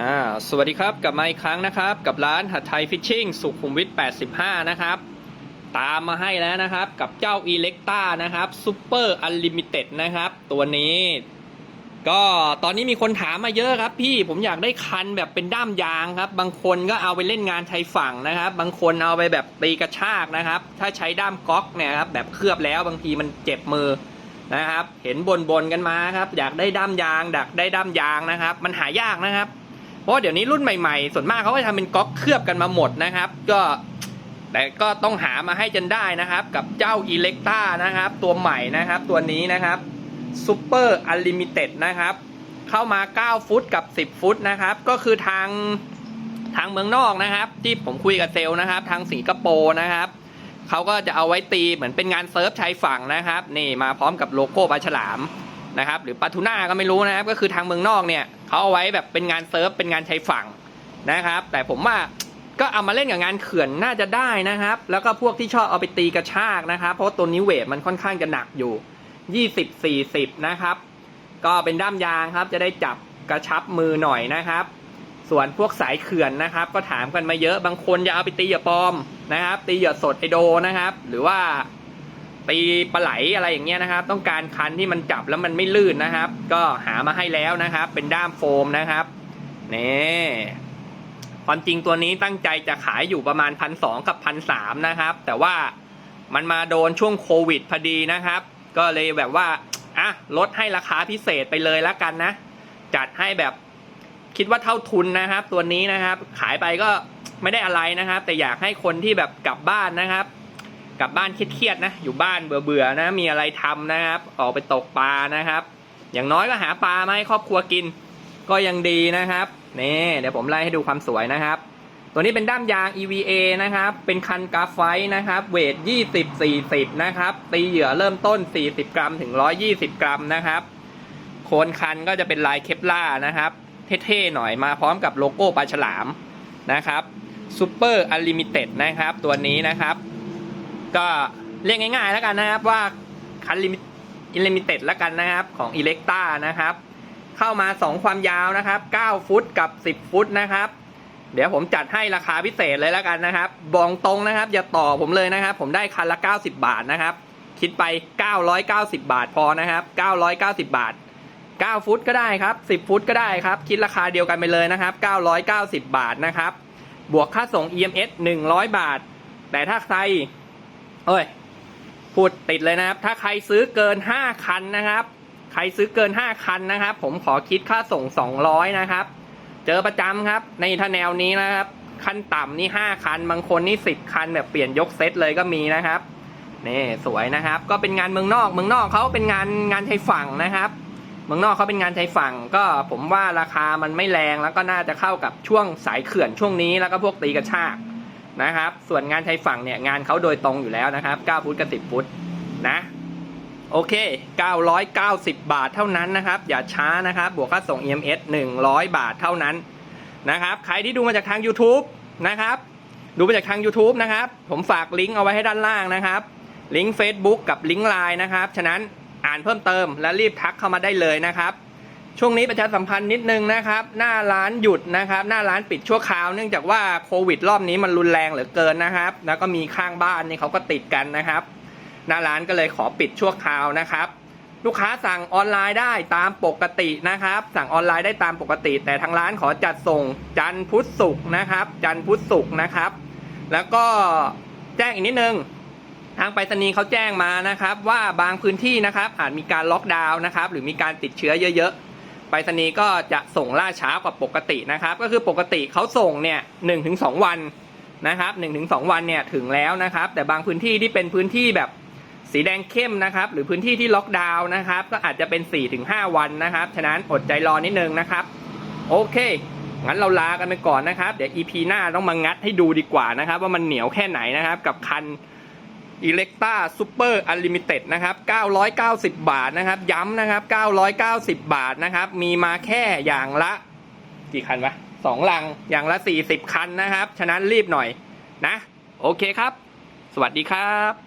อ่าสวัสดีครับกลับมาอีกครั้งนะครับ กับร้านหัดไทยฟิชชิ่งสุขุมวิท 85 นะครับ ตามมาให้แล้วนะครับ กับเจ้า e l e c t a นะครับ Super Unlimited นะครับ ตัวนี้ ก็ตอนนี้มีคนถามมาเยอะครับ พี่ผมอยากได้คันแบบเป็นด้ามยางครับ บางคนก็เอาไปเล่นงานชายฝั่งนะครับ บางคนเอาไปแบบตีกระชากนะครับ ถ้าใช้ด้ามก๊อกเนี่ยครับแบบเคลือบแล้วบางทีมันเจ็บมือนะครับ เห็นบนบนๆกันมาครับ อยากได้ด้ามยางดักได้ด้ามยางนะครับ มันหายากนะครับ เพราะเดี๋ยวนี้รุ่นใหม่ๆ ส่วนมากเขาก็จะทำเป็นก๊อกเคลือบกันมาหมดนะครับ ก็แต่ก็ต้องหามาให้จนได้นะครับ กับเจ้า e l e c t a นะครับ ตัวใหม่นะครับ ตัวนี้นะครับ Super Unlimited นะครับ เข้ามา 9 ฟุตกับ 10 ฟุตนะครับ ก็คือทางทางเมืองนอกนะครับ ที่ผมคุยกับเซลนะครับ ทางสิงคโปร์นะครับเขาก็จะเอาไว้ตีเหมือนเป็นงานเซิร์ฟชายฝั่งนะครับ นี่มาพร้อมกับโลโก้ปลาฉลาม นะครับ หรือปลาทูน่าก็ไม่รู้นะครับ ก็คือทางเมืองนอกเนี่ยเขาเอาไว้แบบเป็นงานเซิร์ฟเป็นงานชายฝั่งนะครับ แต่ผมว่าก็เอามาเล่นกับงานเขื่อนน่าจะได้นะครับ แล้วก็พวกที่ชอบเอาไปตีกระชากนะครับ เพราะตัวนี้เวทมันค่อนข้างจะหนักอยู่ 20 40 นะครับ ก็เป็นด้ามยางครับ จะได้จับกระชับมือหน่อยนะครับ ส่วนพวกสายเขื่อนนะครับ ก็ถามกันมาเยอะบางคนจะเอาไปตีเหยื่อปลอมนะครับ ตีเหยื่อสดไอโดนะครับ หรือว่า ตีปลาไหลอะไรอย่างเงี้ยนะครับ ต้องการคันที่มันจับแล้วมันไม่ลื่นนะครับ ก็หามาให้แล้วนะครับ เป็นด้ามโฟมนะครับนี่ความจริงตัวนี้ตั้งใจจะขายอยู่ประมาณพันสองกับพันสามนะครับ แต่ว่ามันมาโดนช่วงโควิดพอดีนะครับ ก็เลยแบบว่าอะลดให้ราคาพิเศษไปเลยแล้วกันนะ จัดให้แบบคิดว่าเท่าทุนนะครับ ตัวนี้นะครับ ขายไปก็ไม่ได้อะไรนะครับ แต่อยากให้คนที่แบบกลับบ้านนะครับ กลับบ้านเครียดๆนะ อยู่บ้านเบื่อๆนะ มีอะไรทำนะครับ ออกไปตกปลานะครับ อย่างน้อยก็หาปลามาให้ครอบครัวกิน ก็ยังดีนะครับนี่เดี๋ยวผมไล่ให้ดูความสวยนะครับ ตัวนี้เป็นด้ามยาง EVA นะครับ เป็นคันกราฟไฟต์นะครับ เวท 20 40 นะครับ ตีเหยื่อเริ่มต้น 40 กรัมถึง 120 กรัมนะครับ โคนคันก็จะเป็นลายเคปล่านะครับ เท่ๆหน่อยมาพร้อมกับโลโก้ปลาฉลามนะครับ Super Unlimited นะครับ ตัวนี้นะครับ ก็เรียกง่ายๆแล้วกันนะครับว่าคันลิมิตอินลิมิเต็ดแล้วกันนะครับของ e l e c t a นะครับ เข้ามา 2 ความยาวนะครับ 9 ฟุตกับ 10 ฟุตนะครับ เดี๋ยวผมจัดให้ราคาพิเศษเลยแล้วกันนะครับบอกตรงนะครับ อย่าต่อผมเลยนะครับ ผมได้คันละ 90 บาทนะครับ คิดไป 990 บาทพอนะครับ 990 บาท 9 ฟุตก็ได้ครับ 10 ฟุตก็ได้ครับ คิดราคาเดียวกันไปเลยนะครับ 990 บาทนะครับ บวกค่าส่ง EMS 100 บาท แต่ถ้าใคร เอ้ย พูดติดเลยนะครับ ถ้าใครซื้อเกิน 5 คันนะครับ ใครซื้อเกิน 5 คันนะครับ ผมขอคิดค่าส่ง 200 นะครับ เจอประจำครับ ในทาแนวนี้นะครับ ขั้นต่ำนี่ 5 คัน บางคนนี่ 10 คันแบบเปลี่ยนยกเซตเลยก็มีนะครับ นี่สวยนะครับ ก็เป็นงานเมืองนอก เมืองนอกเขาเป็นงานงานชายฝั่งนะครับ เมืองนอกเขาเป็นงานชายฝั่ง ก็ผมว่าราคามันไม่แรงแล้วก็น่าจะเข้ากับช่วงสายเขื่อนช่วงนี้แล้วก็พวกตีกระชาก นะครับ ส่วนงานชายฝั่งเนี่ยงานเขาโดยตรงอยู่แล้วนะครับ 9 ฟุตกับ 10 ฟุตนะ โอเค 990 บาทเท่านั้นนะครับ อย่าช้านะครับ บวกค่าส่ง EMS 100 บาทเท่านั้นนะครับ ใครที่ดูมาจากทาง YouTube นะครับ ดูมาจากทาง YouTube นะครับ ผมฝากลิงก์เอาไว้ให้ด้านล่างนะครับ ลิงก์ Facebook กับลิงก์ Line นะครับ ฉะนั้นอ่านเพิ่มเติมและรีบทักเข้ามาได้เลยนะครับ ช่วงนี้ประชาสัมพันธ์นิดนึงนะครับ หน้าร้านหยุดนะครับ หน้าร้านปิดชั่วคราวเนื่องจากว่าโควิดรอบนี้มันรุนแรงเหลือเกินนะครับ แล้วก็มีข้างบ้านนี่เขาก็ติดกันนะครับ หน้าร้านก็เลยขอปิดชั่วคราวนะครับ ลูกค้าสั่งออนไลน์ได้ตามปกตินะครับ สั่งออนไลน์ได้ตามปกติ แต่ทางร้านขอจัดส่งจันพุธศุกร์นะครับ จันพุธศุกร์นะครับ แล้วก็แจ้งอีกนิดนึงทางไปรษณีย์เขาแจ้งมานะครับ ว่าบางพื้นที่นะครับอาจมีการล็อกดาวน์นะครับ หรือมีการติดเชื้อเยอะๆ ไปรษณีย์ก็จะส่งล่าช้ากว่าปกตินะครับ ก็คือปกติเขาส่งเนี่ยหนึ่งถึงสองวันนะครับหนึ่งถึงสองวันเนี่ยถึงแล้วนะครับ แต่บางพื้นที่ที่เป็นพื้นที่แบบสีแดงเข้มนะครับ หรือพื้นที่ที่ล็อกดาวน์นะครับ ก็อาจจะเป็น4ี่ถึงห้าวันนะครับ ฉะนั้นอดใจรอนิดนึงนะครับ โอเค งั้นเราลากันไปก่อนนะครับ เดี๋ยว EP หน้าต้องมางัดให้ดูดีกว่านะครับ ว่ามันเหนียวแค่ไหนนะครับ กับคัน e l e c t a Super Unlimited นะครับ 990 บาทนะครับ ย้ำนะครับ 990 บาทนะครับ มีมาแค่อย่างละ กี่คันวะสองลัง อย่างละ 40 คันนะครับ ฉะนั้นรีบหน่อยนะ โอเคครับ สวัสดีครับ